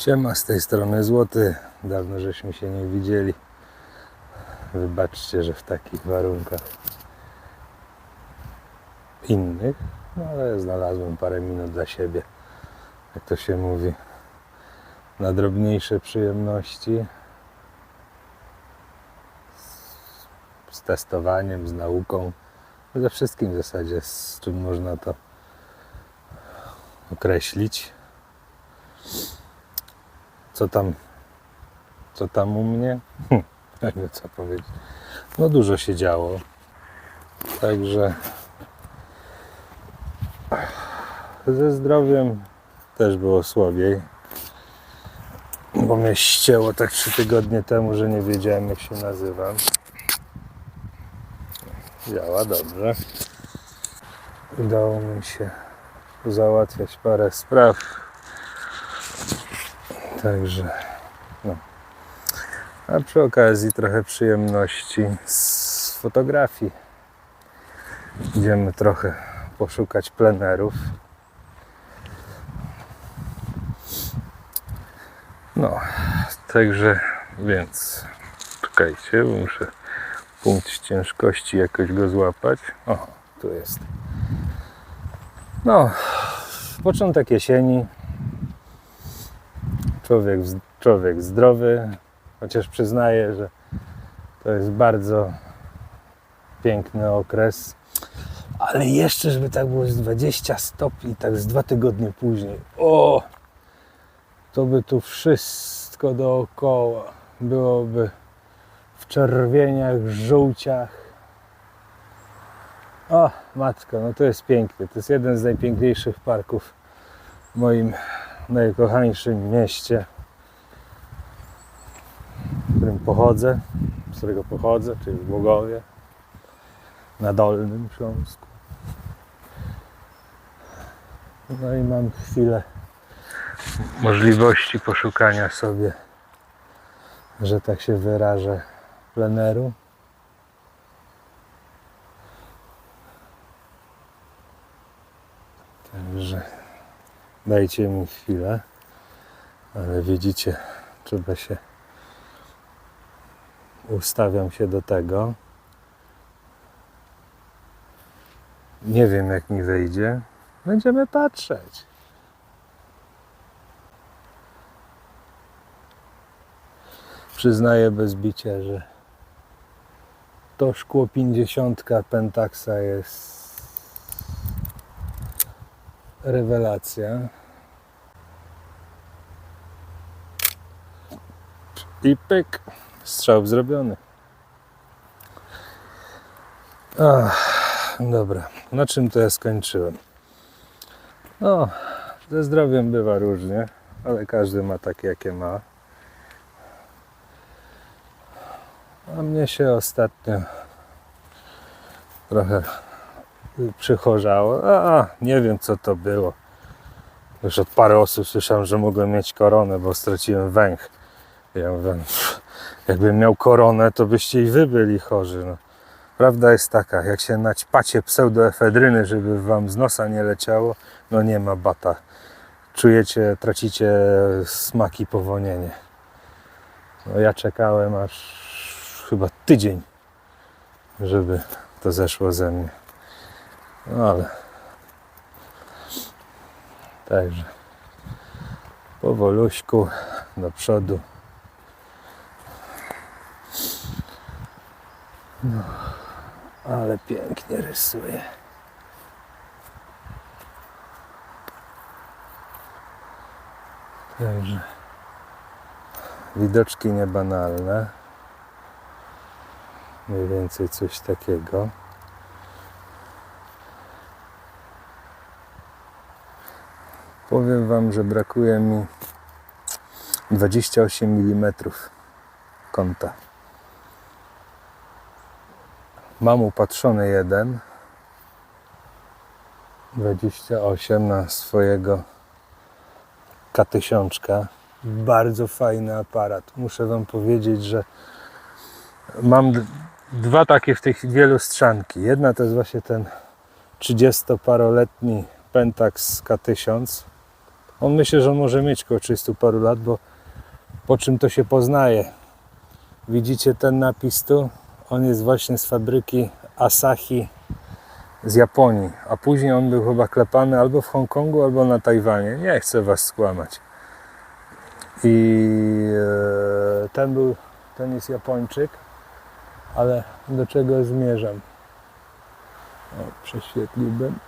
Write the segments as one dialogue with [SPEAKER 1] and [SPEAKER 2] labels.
[SPEAKER 1] Siema, z tej strony Złoty. Dawno żeśmy się nie widzieli. Wybaczcie, że w takich warunkach innych, no ale znalazłem parę minut dla siebie. Jak to się mówi, na drobniejsze przyjemności. Z, z testowaniem, z nauką. Ze wszystkim w zasadzie, z czym można to określić. Co tam, co tam u mnie? Hm, Nie wiem co powiedzieć. No dużo się działo. Także ze zdrowiem też było słabiej. Bo mnie ścięło tak trzy tygodnie temu, że nie wiedziałem jak się nazywam. Działa dobrze. Udało mi się załatwiać parę spraw. Także no. A przy okazji trochę przyjemności z fotografii. Idziemy trochę poszukać plenerów. No, także więc czekajcie, muszę punkt ciężkości jakoś go złapać. O, tu jest. No, początek jesieni. Człowiek, człowiek zdrowy, chociaż przyznaję, że to jest bardzo piękny okres. Ale jeszcze, żeby tak było z 20 stopni, tak z dwa tygodnie później. O! To by tu wszystko dookoła byłoby w czerwieniach, żółciach. O, matko, no to jest piękne. To jest jeden z najpiękniejszych parków w moim najkochańszym mieście, w którym pochodzę, z którego pochodzę, czyli w Głogowie, na Dolnym Śląsku. No i mam chwilę możliwości poszukania sobie, że tak się wyrażę, pleneru. Także dajcie mi chwilę, ale widzicie, trzeba się ustawiam się do tego. Nie wiem jak mi wyjdzie. Będziemy patrzeć. Przyznaję bez bicia, że to szkło 50 Pentaxa jest rewelacja. I pyk. Strzał zrobiony. Ach, dobra, na czym to ja skończyłem? No, ze zdrowiem bywa różnie, ale każdy ma takie, jakie ma. A mnie się ostatnio trochę przychorzało. A, nie wiem co to było. Już od parę osób słyszałem, że mogłem mieć koronę, bo straciłem węch. Ja mówię, pff, jakbym miał koronę, to byście i wy byli chorzy. No. Prawda jest taka, jak się naćpacie pseudoefedryny, żeby wam z nosa nie leciało, no nie ma bata. Czujecie, tracicie smak i powonienie. No ja czekałem aż chyba tydzień, żeby to zeszło ze mnie. No ale także powoluśku do przodu. No, ale pięknie rysuje. Także widoczki niebanalne. Mniej więcej coś takiego. Powiem Wam, że brakuje mi 28 mm kąta. Mam upatrzony jeden 28 na swojego K1000. Bardzo fajny aparat. Muszę Wam powiedzieć, że mam dwa takie w tych dwie lustrzanki. Jedna to jest właśnie ten 30-paroletni Pentax K1000 On myślę, że on może mieć około 30 paru lat, bo po czym to się poznaje? Widzicie ten napis tu? On jest właśnie z fabryki Asahi z Japonii, a później on był chyba klepany albo w Hongkongu, albo na Tajwanie. Nie chcę was skłamać. I e, ten był, ten jest Japończyk, ale do czego zmierzam? O, prześwietliłbym.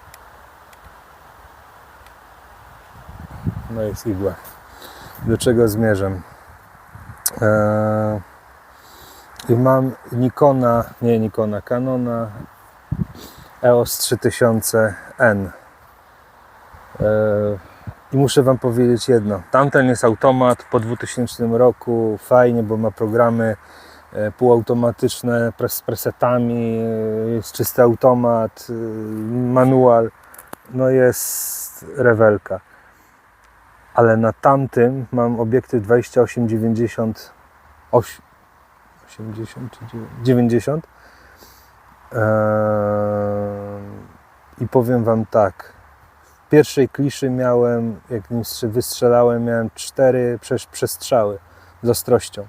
[SPEAKER 1] No jest igła. Do czego zmierzam? Eee, mam Nikona, nie Nikona, Canona EOS 3000N. Eee, I muszę Wam powiedzieć jedno. Tamten jest automat po 2000 roku. Fajnie, bo ma programy e, półautomatyczne z presetami. e, Jest czysty automat, e, manual. No jest rewelka. Ale na tamtym mam obiektyw 2890 oś- 80 czy 90 Eee, i powiem Wam tak. W pierwszej kliszy miałem jak nim strze- wystrzelałem miałem cztery przestrzały z ostrością.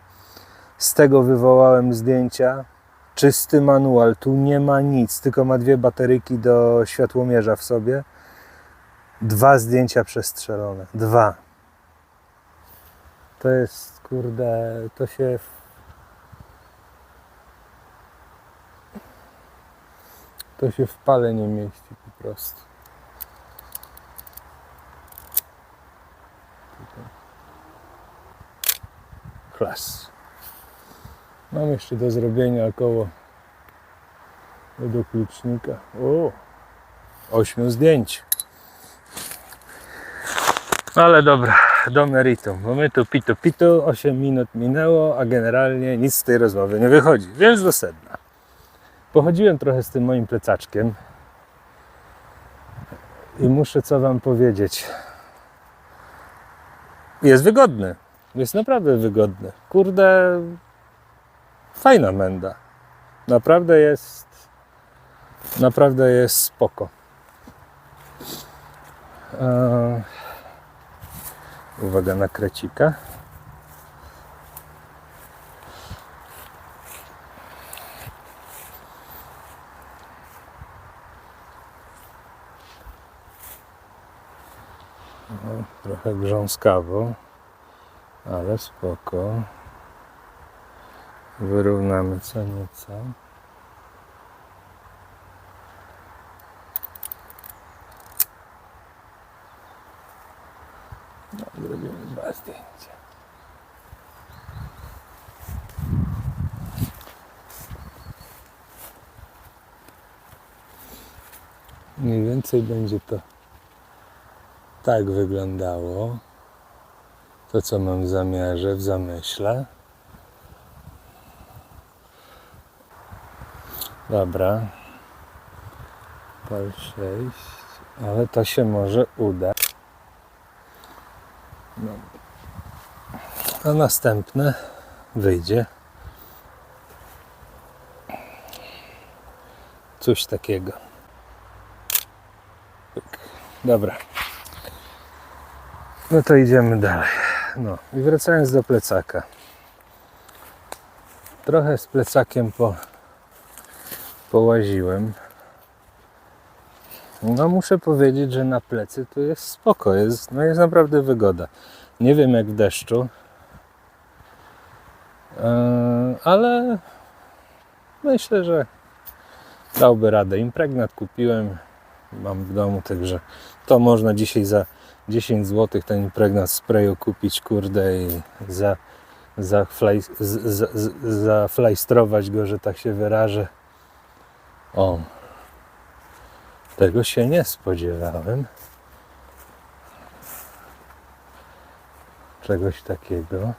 [SPEAKER 1] Z tego wywołałem zdjęcia. Czysty manual, tu nie ma nic tylko ma dwie bateryki do światłomierza w sobie dwa zdjęcia przestrzelone. Dwa. To jest, kurde, to się. To się w pale nie mieści po prostu. Klas. Mam jeszcze do zrobienia około do klucznika. O! Ośmiu zdjęć. Ale dobra, do meritum, tu pitu pitu, 8 minut minęło, a generalnie nic z tej rozmowy nie wychodzi, więc do sedna. Pochodziłem trochę z tym moim plecaczkiem i muszę co wam powiedzieć. Jest wygodny, jest naprawdę wygodny. Kurde, fajna menda. Naprawdę jest, naprawdę jest spoko. Eee, Uwaga na krecika. O, trochę grząskawo, ale spoko. Wyrównamy co nieco. No, zrobimy dwa zdjęcia. Mniej więcej będzie to tak wyglądało. To, co mam w zamiarze, w zamyśle. Dobra. Pal 6. Ale to się może uda. A następne wyjdzie coś takiego. Dobra. No to idziemy dalej. No i wracając do plecaka. Trochę z plecakiem po, połaziłem. No muszę powiedzieć, że na plecy tu jest spoko, jest, no jest naprawdę wygoda. Nie wiem jak w deszczu, Eee, ale myślę, że dałby radę. Impregnat kupiłem, mam w domu, także to można dzisiaj za 10 zł ten impregnat sprayu kupić, kurde, i za, za, flaj, z, z, z, zaflajstrować go, że tak się wyrażę. O, tego się nie spodziewałem. Czegoś takiego.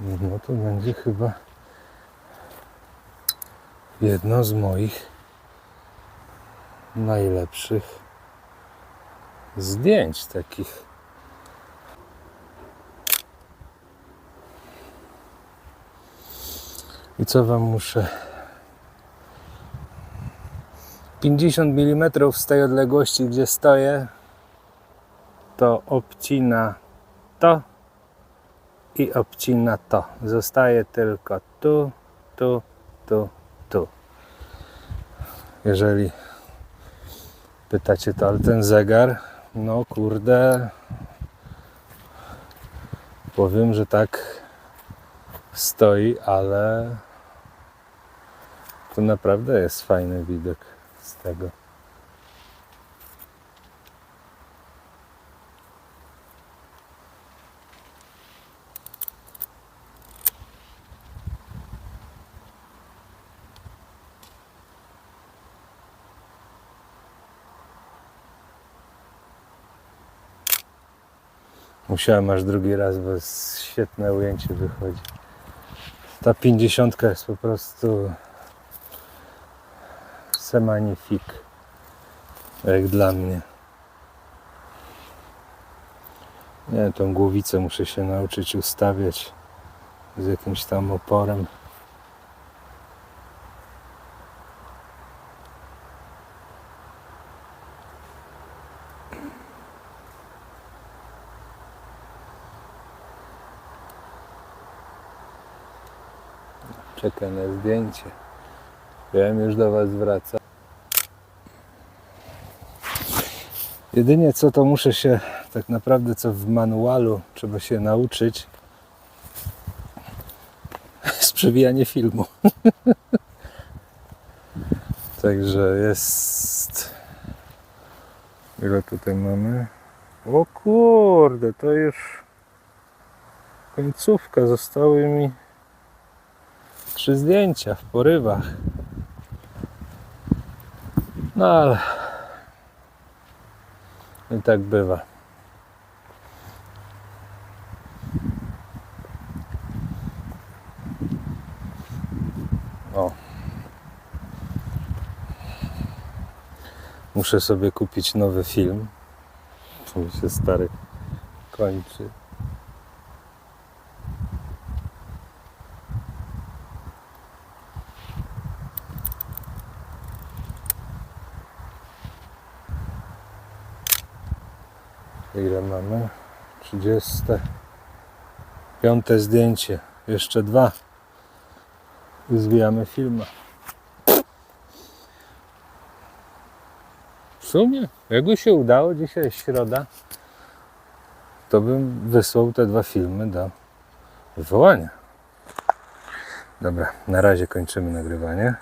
[SPEAKER 1] No to będzie chyba jedno z moich najlepszych zdjęć takich. I co Wam muszę 50 mm z tej odległości, gdzie stoję, to obcina to i obcina to. Zostaje tylko tu, tu, tu, tu. Jeżeli pytacie to, ale ten zegar, no kurde, powiem, że tak stoi, ale to naprawdę jest fajny widok z tego. Musiałem aż drugi raz, bo świetne ujęcie wychodzi. Ta 50 jest po prostu semanifik. Jak dla mnie. Nie, tą głowicę muszę się nauczyć ustawiać z jakimś tam oporem. Czekaj na zdjęcie. Wiem, już do Was wraca. Jedynie co to muszę się tak naprawdę co w manualu trzeba się nauczyć jest przewijanie filmu. Także jest ile tutaj mamy? O kurde, to już końcówka. Zostały mi trzy zdjęcia w porywach. No ale i tak bywa. O. Muszę sobie kupić nowy film. Bo mi się stary kończy. Ile mamy? 30. Piąte zdjęcie. Jeszcze dwa. I zwijamy filma. W sumie, jakby się udało, dzisiaj jest środa, to bym wysłał te dwa filmy do wywołania. Dobra, na razie kończymy nagrywanie.